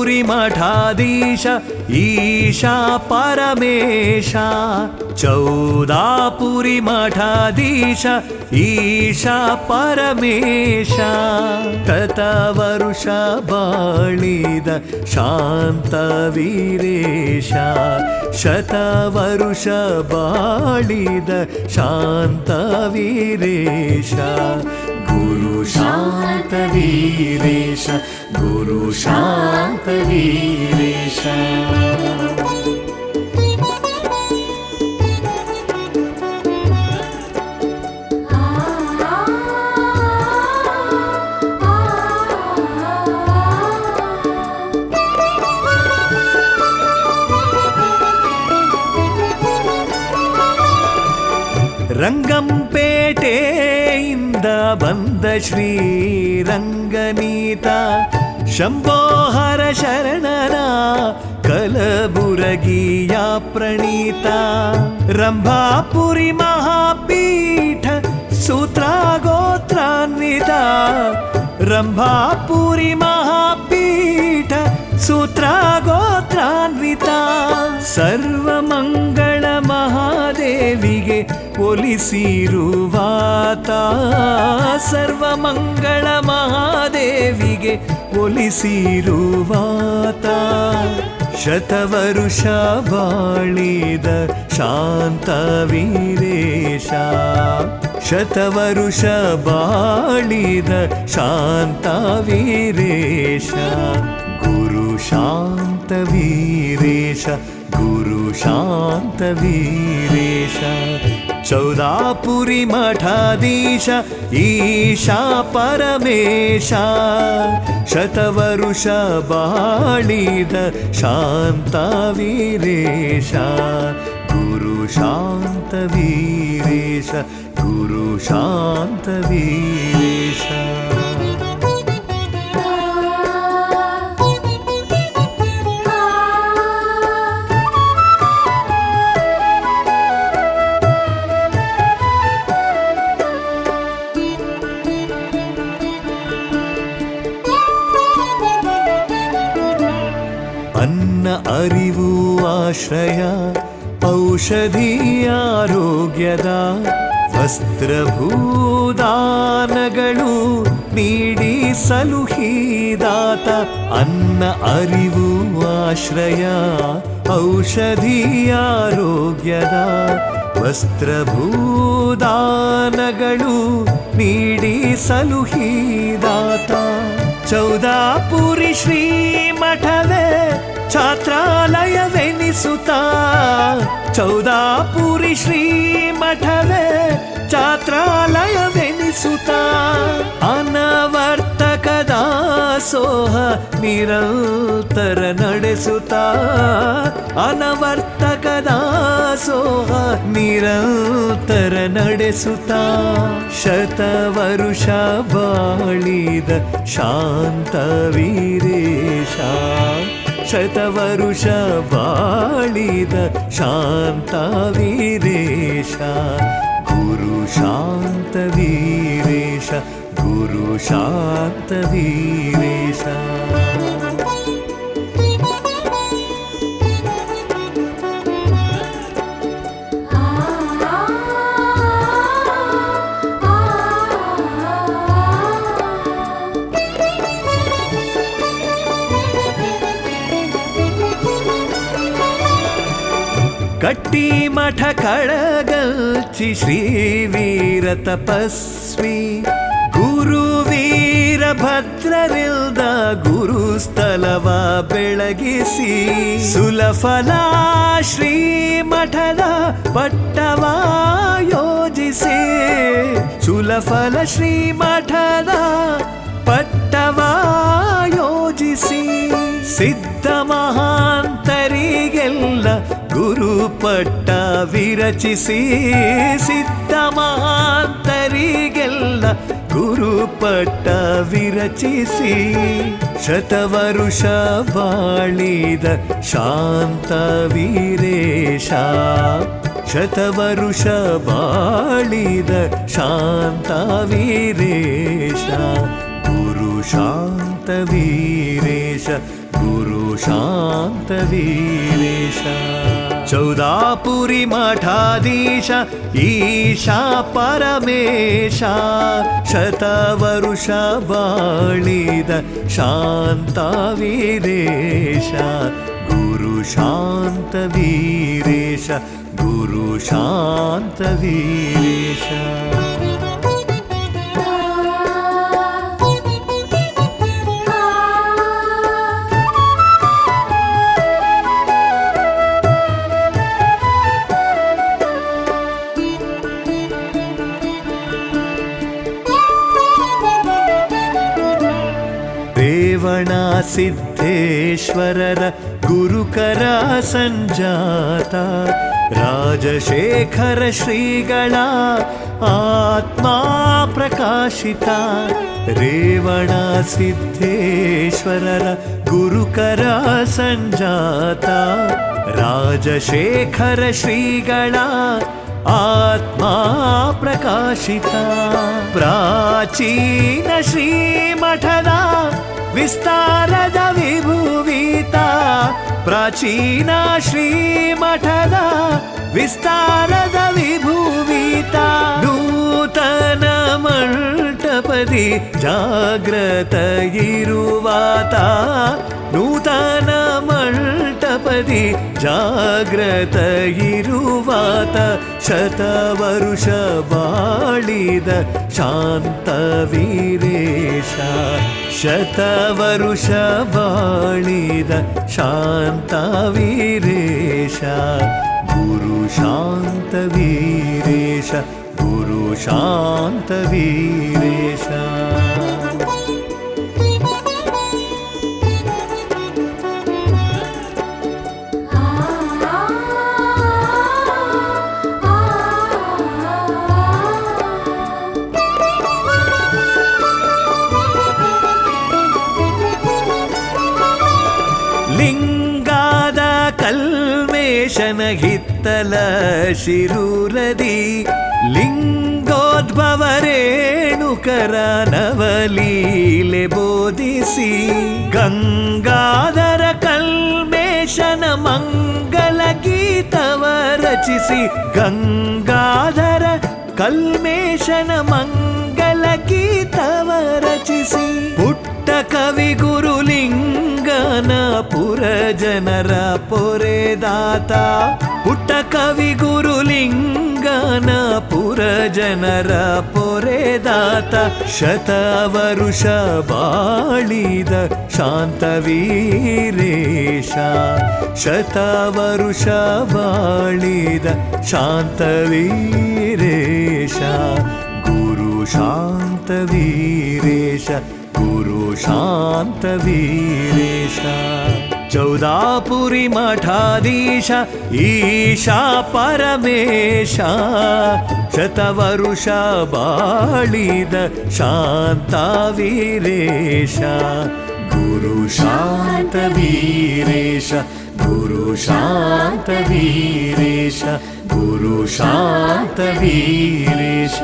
पुरि ईशा परमेशा। चौदा ईशा परमेशा। गत वरुष बालिद शान्त वीरेश। शतवरुष बाणिद शान्त वीरेशा। गुरु शान्तवीरेश गुरु शान्तवीरेश ರಂಗಂಪೇಟೆಯಿಂದ ಬಂದ ಶ್ರೀರಂಗನೀತ ಶಂಭೋಹರ ಶರಣನ ಕಲಬುರಗಿಯ ಪ್ರಣೀತ ರಂಭಾಪುರಿ ಮಹಾಪೀಠ ಸೂತ್ರ ಗೋತ್ರಾನ್ವಿತ ರಂಭಾಪುರಿ ಮಹಾಪೀಠ ಸೂತ್ರ ಗೋತ್ರಾನ್ವಿತ ಸರ್ವಮಂಗಳ ಮಹಾದೇವಿಗೆ ಒಲಿಸಿರುವಾತ ಸರ್ವಮಂಗಳ ಮಹಾದೇವಿಗೆ ಒಲಿಸಿರುವಾತ ಶತವರುಷ ಬಾಳಿದ ಶಾಂತ ವೀರೇಶ, ಶತವರುಷ ಬಾಳಿದ ಶಾಂತ ವೀರೇಶ, ಗುರು ಶಾಂತ ವೀರೇಶ गुरुशान्तवीरेश शान्तवीरेश ईशा परमेश शतवरुषबाणित शान्तवीरेश तु शान्तवीरेश तु शान्तवी ಅನ್ನ ಅರಿವು ಆಶ್ರಯ, ಔಷಧಿ ಆರೋಗ್ಯದ ವಸ್ತ್ರಭೂದಾನಗಳು ನೀಡಿ ಸಲುಹಿದಾತ ಅನ್ನ ಅರಿವು ಆಶ್ರಯ, ಔಷಧಿ ಆರೋಗ್ಯದ ವಸ್ತ್ರಭೂದಾನಗಳು ನೀಡಿ ಸಲುಹಿದಾತ. ಚೌದಾಪುರಿ ಶ್ರೀ ಮಠವೇ ಛಾತ್ರಾಲಯವೆನಿಸುತ್ತ ಚೌದಾಪುರಿ ಶ್ರೀ ಮಠವೇ ಛಾತ್ರಾಲಯವೆನಿಸುತ್ತ ಅನವರ್ತಕದ ಸೋಹ ನಿರಂತರ ನಡೆಸುತ್ತ ಅನವರ್ತಕದ ಸೋಹ ನಿರಂತರ ನಡೆಸುತ್ತ ಶತ ವರುಷ ಬಾಳಿದ ಶಾಂತ ವೀರೇಶ. ಶತವರುಷ ಬಾಳಿದ ಶಾಂತ ವೀರೇಶ. ಗುರು ಶಾಂತ ವೀರೇಶ, ಗುರು ಶಾಂತ ಕಟ್ಟಿ ಮಠ ಕಳಗಲ್ಚಿ ಶ್ರೀ ವೀರ ತಪಸ್ವಿ. ಗುರು ವೀರಭದ್ರರಿಲ್ದ ಗುರು ಸ್ಥಳವ ಬೆಳಗಿಸಿ. ಸುಲಫಲ ಶ್ರೀ ಮಠದ ಪಟ್ಟವ ಯೋಜಿಸಿ. ಸುಲಫಲ ಶ್ರೀ ಮಠದ ಪಟ್ಟವ ಯೋಜಿಸಿ. ಸಿದ್ಧ ಮಹಾಂತರಿಗೆಲ್ಲ ಗುರು ಪಟ್ಟ ವಿರಚಿಸಿ ಸಿದ್ಧ ಮಹಾಂತರಿಗೆಲ್ಲ ಗುರು ಪಟ್ಟ ವಿರಚಿಸಿ ಶತವರುಷ ಬಾಳಿದ ಶಾಂತ ವೀರೇಶ ಶತವರುಷ ಬಾಳಿದ ಶಾಂತ ವೀರೇಶ ಗುರು ಶಾಂತ ವೀರೇಶ गुरु शान्तवीरेश चौदापुरी मठाधीश ईशा परमेशा शतवरुष बाळिद शान्तावीरेश गुरु शान्तवीरेश रेवणा सिद्धेश्वरर गुरुकरा सञ्जाता राजेखर श्रीगणा आत्मा प्रकाशिता रेवणा सिद्धेश्वरर गुरुकरा सञ्जाता राजेखर श्रीगणा आत्मा प्रकाशिता प्राचीन श्रीमठदा ವಿಸ್ತಾರದ ವಿಭುವೀತ ಪ್ರಾಚೀನ ಶ್ರೀಮಠದ ವಿಸ್ತಾರದ ವಿಭುವೀತ ನೂತನ ಮಂಟಪದಿ ಜಾಗ್ರತ ಇರುವಾತ ನೂತನ ಮಂಟಪದಿ ಜಾಗ್ರತ ಇರುವಾತ ಶತವರುಷ ಬಾಳಿದ ಶಾಂತ ವೀರೇಶ. शतवरुषवाणीद शान्तावीरेश। गुरुशान्तवीरेश गुरुशान्तवीरेश ಕಲ್ಮೇಶನ ಹಿತ್ತಲ ಶಿರೂರದಿ ಲಿಂಗೋದ್ಭವ ರೇಣುಕರ ನವಲೀಲೆ ಬೋಧಿಸಿ ಗಂಗಾಧರ ಕಲ್ಮೇಶನ ಮಂಗಲ ಗೀತವ ರಚಿಸಿ ಗಂಗಾಧರ ಕಲ್ಮೇಶನ ಮಂಗಲ ಗೀತವ ರಚಿಸಿ ಪುಟ್ಟ ಕವಿ ಗುರುಲಿಂಗನ ಪುರ ಜನರ ಪೊರೆದಾತ, ಪುಟ್ಟ ಕವಿ ಗುರುಲಿಂಗನ ಪುರ ಜನರ ಪೊರೆದಾತ ಶತವರುಷ ಬಾಳಿದ ಶಾಂತವೀರೇಶ ಶತವರುಷ ಬಾಳಿದ ಶಾಂತವೀರೇಶ ಗುರು ಶಾಂತವೀರೇಶ ಗುರು ಶಾಂತವೀರೇಶ चौदापुरिमठाधीश ईशा परमेश शतवरुष बालिद शान्ता वीरेश गुरुशान्तवीरेश गुरुशान्तवीरेश गुरुशान्त वीरेश